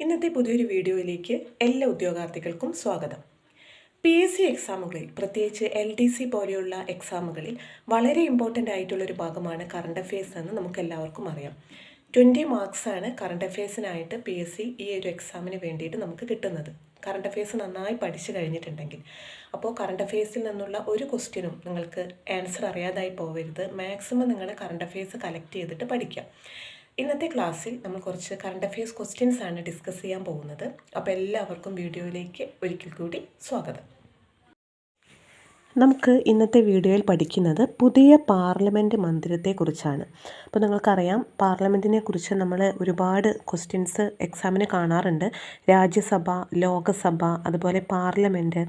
ഇന്നത്തെ പുതിയൊരു വീഡിയോയിലേക്ക് എല്ലാ ഉദ്യോഗാർത്ഥികൾക്കും സ്വാഗതം. പി എസ് സി എക്സാമുകളിൽ പ്രത്യേകിച്ച് എൽ ഡി സി പോലെയുള്ള എക്സാമുകളിൽ വളരെ ഇമ്പോർട്ടന്റ് ആയിട്ടുള്ളൊരു ഭാഗമാണ് കറണ്ട് അഫയേഴ്സ് എന്ന് നമുക്ക് എല്ലാവർക്കും അറിയാം. ട്വന്റി മാർക്സാണ് കറണ്ട് അഫയേഴ്സിനായിട്ട് പി എസ് സി ഈ ഒരു എക്സാമിന് വേണ്ടിയിട്ട് നമുക്ക് കിട്ടുന്നത്. കറണ്ട് അഫയേഴ്സ് നന്നായി പഠിച്ചു കഴിഞ്ഞിട്ടുണ്ടെങ്കിൽ. അപ്പോൾ കറണ്ട് അഫയേഴ്സിൽ നിന്നുള്ള ഒരു ക്വസ്റ്റ്യനും നിങ്ങൾക്ക് ആൻസർ അറിയാതായി പോകരുത് മാക്സിമം നിങ്ങൾ കറണ്ട് അഫയേഴ്സ് കളക്ട് ചെയ്തിട്ട് പഠിക്കാം. ഇന്നത്തെ ക്ലാസ്സിൽ നമ്മൾ കുറച്ച് കറണ്ട് അഫയേഴ്സ് ക്വസ്റ്റ്യൻസ് ആണ് ഡിസ്കസ് ചെയ്യാൻ പോകുന്നത്. അപ്പോൾ എല്ലാവർക്കും വീഡിയോയിലേക്ക് ഒരിക്കൽ കൂടി സ്വാഗതം. നമുക്ക് ഇന്നത്തെ വീഡിയോയിൽ പഠിക്കുന്നത് പുതിയ പാർലമെന്റ് മന്ദിരത്തെക്കുറിച്ചാണ്. അപ്പോൾ നിങ്ങൾക്കറിയാം പാർലമെന്റിനെ കുറിച്ച് നമ്മൾ ഒരുപാട് ക്വസ്റ്റ്യൻസ് എക്സാമിന് കാണാറുണ്ട്. രാജ്യസഭ ലോകസഭ അതുപോലെ പാർലമെന്റ്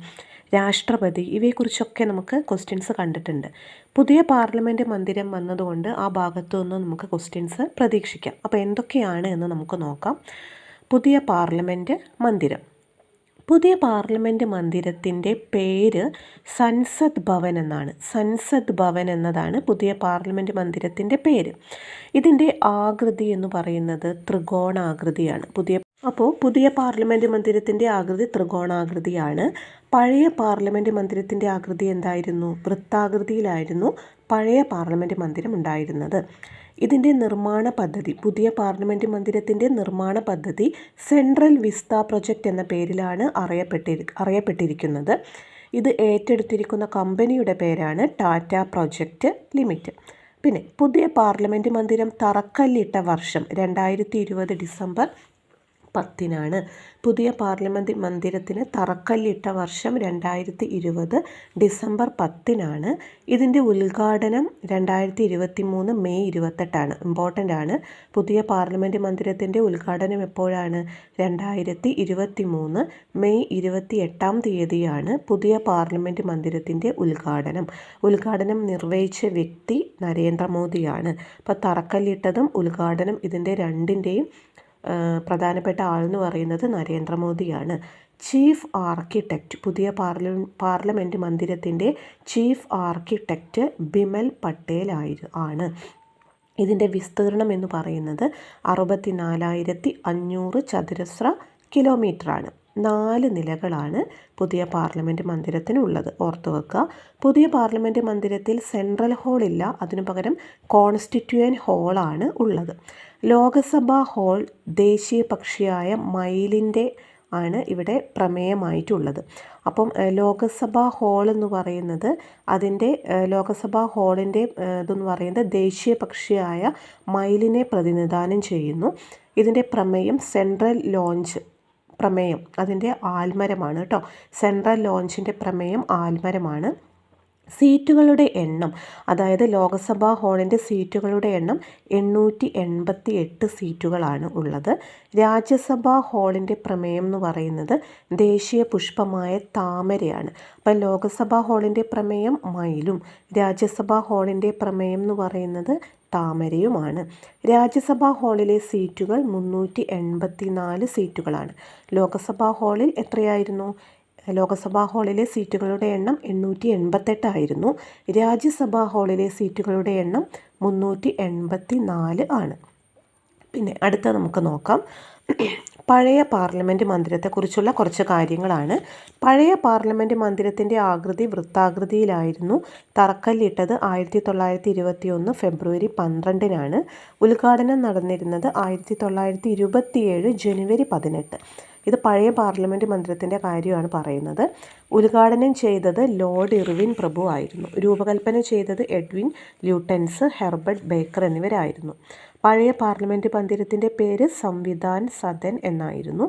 രാഷ്ട്രപതി ഇവയെക്കുറിച്ചൊക്കെ നമുക്ക് ക്വസ്റ്റ്യൻസ് കണ്ടിട്ടുണ്ട്. പുതിയ പാർലമെന്റ് മന്ദിരം വന്നതുകൊണ്ട് ആ ഭാഗത്തു നമുക്ക് ക്വസ്റ്റ്യൻസ് പ്രതീക്ഷിക്കാം. അപ്പോൾ എന്തൊക്കെയാണ് എന്ന് നമുക്ക് നോക്കാം. പുതിയ പാർലമെന്റ് മന്ദിരം. പുതിയ പാർലമെന്റ് മന്ദിരത്തിന്റെ പേര് സൻസദ് ഭവൻ എന്നാണ്. സൻസദ് ഭവൻ എന്നതാണ് പുതിയ പാർലമെന്റ് മന്ദിരത്തിന്റെ പേര്. ഇതിന്റെ ആകൃതി എന്ന് പറയുന്നത് ത്രികോണാകൃതിയാണ്. പുതിയ അപ്പോൾ പുതിയ പാർലമെന്റ് മന്ദിരത്തിന്റെ ആകൃതി ത്രികോണാകൃതിയാണ്. പഴയ പാർലമെന്റ് മന്ദിരത്തിന്റെ ആകൃതി എന്തായിരുന്നു? വൃത്താകൃതിയിലായിരുന്നു. പഴയ പാർലമെന്റ് മന്ദിരം ഉണ്ടായിരുന്നത്. ഇതിന്റെ നിർമ്മാണ പദ്ധതി പുതിയ പാർലമെന്റ് മന്ദിരത്തിന്റെ നിർമ്മാണ പദ്ധതി സെൻട്രൽ വിസ്ത പ്രൊജക്റ്റ് എന്ന പേരിലാണ് അറിയപ്പെട്ടിരി അറിയപ്പെട്ടിരിക്കുന്നത്. ഇത് ഏറ്റെടുത്തിരിക്കുന്ന കമ്പനിയുടെ പേരാണ് ടാറ്റ പ്രൊജക്റ്റ് ലിമിറ്റ് പിന്നെ പുതിയ പാർലമെന്റ് മന്ദിരം തറക്കല്ലിട്ട വർഷം രണ്ടായിരത്തി ഇരുപത് ഡിസംബർ പത്തിനാണ്. പുതിയ പാർലമെന്റ് മന്ദിരത്തിന് തറക്കല്ലിട്ട വർഷം രണ്ടായിരത്തി ഇരുപത് ഡിസംബർ പത്തിനാണ്. ഇതിന്റെ ഉദ്ഘാടനം രണ്ടായിരത്തി ഇരുപത്തി മൂന്ന് മെയ് ഇരുപത്തെട്ടാണ്. ഇമ്പോർട്ടന്റ് ആണ്. പുതിയ പാർലമെന്റ് മന്ദിരത്തിന്റെ ഉദ്ഘാടനം എപ്പോഴാണ്? രണ്ടായിരത്തി ഇരുപത്തി മൂന്ന് മെയ് ഇരുപത്തി എട്ടാം തീയതിയാണ് പുതിയ പാർലമെന്റ് മന്ദിരത്തിന്റെ ഉദ്ഘാടനം. ഉദ്ഘാടനം നിർവഹിച്ച വ്യക്തി നരേന്ദ്രമോദിയാണ്. അപ്പോൾ തറക്കല്ലിട്ടതും ഉദ്ഘാടനം ഇതിന്റെ രണ്ടിന്റെയും പ്രധാനപ്പെട്ട ആളെന്ന് പറയുന്നത് നരേന്ദ്രമോദിയാണ്. ചീഫ് ആർക്കിടെക്റ്റ് പുതിയ പാർല പാർലമെന്റ് മന്ദിരത്തിന്റെ ചീഫ് ആർക്കിടെക്റ്റ് ബിമൽ പട്ടേൽ ആയി ആണ്. ഇതിന്റെ വിസ്തീർണം എന്ന് പറയുന്നത് അറുപത്തി നാലായിരത്തി അഞ്ഞൂറ് ചതുരശ്ര കിലോമീറ്ററാണ്. നാല് നിലകളാണ് പുതിയ പാർലമെന്റ് മന്ദിരത്തിനുള്ളത് ഓർത്തു വെക്കുക. പുതിയ പാർലമെന്റ് മന്ദിരത്തിൽ സെൻട്രൽ ഹാൾ ഇല്ല. അതിനു പകരം കോൺസ്റ്റിറ്റ്യൂവൻ ഹാളാണ് ഉള്ളത്. ലോകസഭാ ഹാൾ ദേശീയ പക്ഷിയായ മയിലിന്റെ ആണ് ഇവിടെ പ്രമേയമായിട്ടുള്ളത്. അപ്പം ലോകസഭാ ഹാൾ എന്ന് പറയുന്നത് അതിന്റെ ലോകസഭാ ഹാളിന്റെ ഇതെന്ന് പറയുന്നത് ദേശീയ പക്ഷിയായ മയിലിനെ പ്രതിനിധാനം ചെയ്യുന്നു. ഇതിന്റെ പ്രമേയം സെൻട്രൽ ലോഞ്ച് പ്രമേയം അതിന്റെ ആൽമരമാണ് കേട്ടോ സെൻട്രൽ ലോഞ്ചിന്റെ പ്രമേയം ആൽമരമാണ്. സീറ്റുകളുടെ എണ്ണം അതായത് ലോക്സഭാ ഹോളിന്റെ സീറ്റുകളുടെ എണ്ണം എണ്ണൂറ്റി എൺപത്തി എട്ട് സീറ്റുകളാണ് ഉള്ളത്. രാജ്യസഭാ ഹോളിന്റെ പ്രമേയം എന്ന് പറയുന്നത് ദേശീയ പുഷ്പമായ താമരയാണ്. അപ്പം ലോക്സഭാ ഹോളിന്റെ പ്രമേയം മയിലും രാജ്യസഭാ ഹോളിന്റെ പ്രമേയം എന്ന് പറയുന്നത് താമരയുമാണ്. രാജ്യസഭാ ഹാളിലെ സീറ്റുകൾ മുന്നൂറ്റി എൺപത്തി നാല് സീറ്റുകളാണ്. ലോക്സഭാ ഹാളിൽ എത്രയായിരുന്നു? ലോക്സഭാ ഹാളിലെ സീറ്റുകളുടെ എണ്ണം എണ്ണൂറ്റി എൺപത്തെട്ടായിരുന്നു രാജ്യസഭാ ഹാളിലെ സീറ്റുകളുടെ എണ്ണം മുന്നൂറ്റി എൺപത്തി നാല് ആണ്. പിന്നെ അടുത്ത നമുക്ക് നോക്കാം. പഴയ പാർലമെന്റ് മന്ദിരത്തെക്കുറിച്ചുള്ള കുറച്ച് കാര്യങ്ങളാണ്. പഴയ പാർലമെന്റ് മന്ദിരത്തിന്റെ ആകൃതി വൃത്താകൃതിയിലായിരുന്നു. തറക്കല്ലിട്ടത് ആയിരത്തി തൊള്ളായിരത്തി ഇരുപത്തി ഒന്ന് ഫെബ്രുവരി പന്ത്രണ്ടിനാണ്. ഉദ്ഘാടനം നടന്നിരുന്നത് ആയിരത്തി തൊള്ളായിരത്തി ഇരുപത്തിയേഴ് ജനുവരി പതിനെട്ട്. ഇത് പഴയ പാർലമെന്റ് മന്ദിരത്തിന്റെ കാര്യമാണ് പറയുന്നത്. ഉദ്ഘാടനം ചെയ്തത് ലോർഡ് ഇർവിൻ പ്രഭു ആയിരുന്നു. രൂപകൽപ്പന ചെയ്തത് എഡ്വിൻ ല്യൂട്ടൻസ് ഹെർബർട്ട് ബേക്കർ എന്നിവരായിരുന്നു. പഴയ പാർലമെന്റ് മന്ദിരത്തിന്റെ പേര് സംവിധാൻ സദൻ എന്നായിരുന്നു.